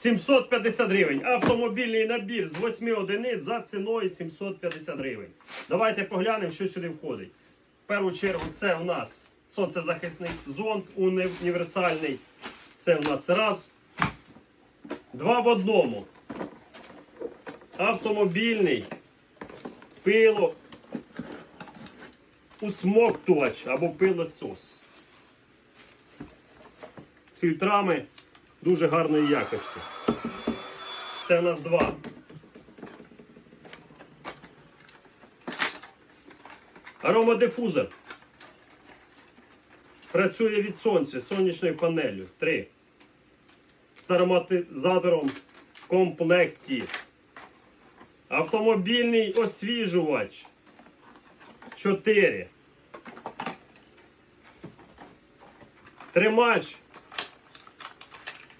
750 гривень. Автомобільний набір з 8 одиниць за ціною 750 гривень. Давайте поглянемо, що сюди входить. В першу чергу це у нас сонцезахисний зонт універсальний. Це у нас раз. Два в одному. Автомобільний пило усмоктувач або пилосос. З фільтрами дуже гарної якості. Це у нас два. Аромадифузор. Працює від сонця сонячною панелью. Три. З ароматизатором в комплекті. Автомобільний освіжувач. 4. Тримач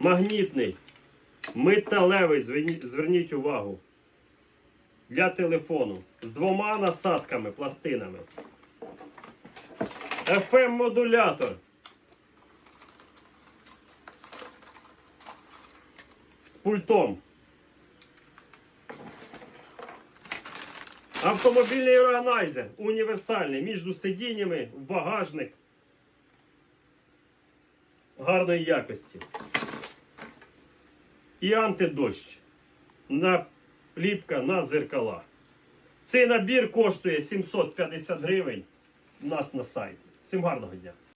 магнітний, металевий, зверніть увагу. Для телефону. З двома насадками, пластинами. FM-модулятор. З пультом. Автомобільний органайзер універсальний між сидіннями в багажник гарної якості. І антидощ. Наліпка на зеркала. Цей набір коштує 750 гривень у нас на сайті. Всім гарного дня!